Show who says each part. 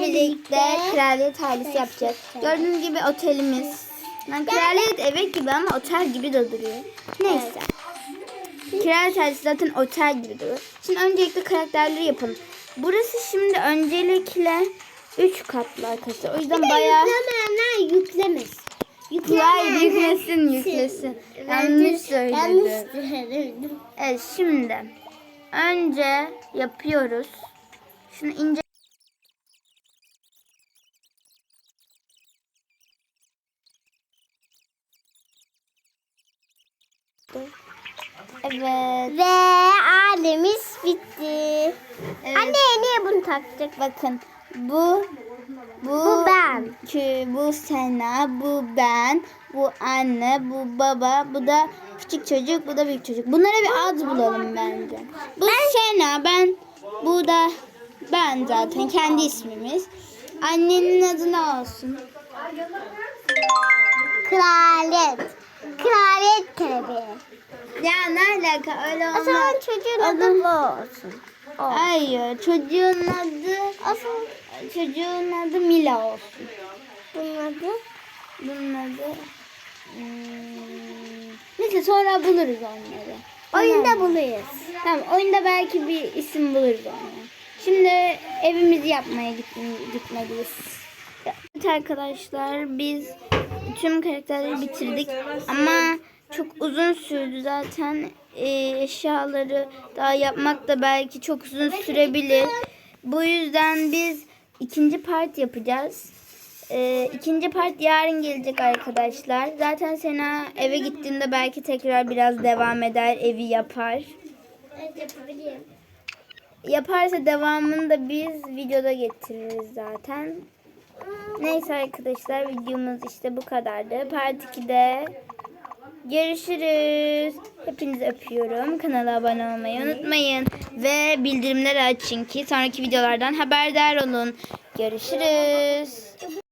Speaker 1: birlikte kraliyet ailesi yapacağız. Gördüğünüz gibi otelimiz. Yani kraliyet evet gibi ama otel gibi de duruyor. Neyse. Kraliyet ailesi zaten otel gibi duruyor. Şimdi öncelikle karakterleri yapalım. Burası şimdi öncelikle 3 katlı arkadaşlar. O yüzden bayağı
Speaker 2: Yüklemeyenler yüklemesin.
Speaker 1: Hayır yüklesin yüklesin. Yanlış söyledim.
Speaker 2: Yanlış söyledim.
Speaker 1: Evet şimdi önce yapıyoruz. Şunu ince Evet.
Speaker 2: Ve alemiz bitti.
Speaker 1: evet.
Speaker 2: Anne niye bunu taktık?
Speaker 1: Bakın bu bu,
Speaker 2: Bu ben.
Speaker 1: Kü, bu Sena, bu ben, bu anne, bu baba, bu da küçük çocuk, bu da büyük çocuk. Bunlara bir ad bulalım bence. Bu Sena, ben, bu da ben zaten kendi ismimiz. Annenin adı ne olsun?
Speaker 2: Kraliyet. Kraliyet
Speaker 1: Ya ne alaka öyle
Speaker 2: O
Speaker 1: olmaz.
Speaker 2: zaman çocuğun adı bu olsun. O.
Speaker 1: Hayır çocuğun adı
Speaker 2: Asıl
Speaker 1: çocuğun adı Mila olsun.
Speaker 2: bunun adı
Speaker 1: Bunun adı hmm, neyse sonra buluruz onları.
Speaker 2: oyunda
Speaker 1: Tamam.
Speaker 2: buluyuz.
Speaker 1: Tamam oyunda belki bir isim buluruz ona. Şimdi evimizi yapmaya gitme- gitmeliyiz. Evet arkadaşlar biz tüm karakterleri bitirdik ama çok uzun sürdü zaten Ee, eşyaları daha yapmak da belki çok uzun sürebilir. Bu yüzden biz ikinci part yapacağız. Ee, ikinci part yarın gelecek arkadaşlar. Zaten Sena eve gittiğinde belki tekrar biraz devam eder, evi yapar.
Speaker 2: Evet yapabilirim.
Speaker 1: Yaparsa devamını da biz videoda getiririz zaten. Neyse arkadaşlar videomuz işte bu kadardı. Part 2'de görüşürüz. Hepinizi öpüyorum. Kanala abone olmayı unutmayın. Ve bildirimleri açın ki sonraki videolardan haberdar olun. Görüşürüz.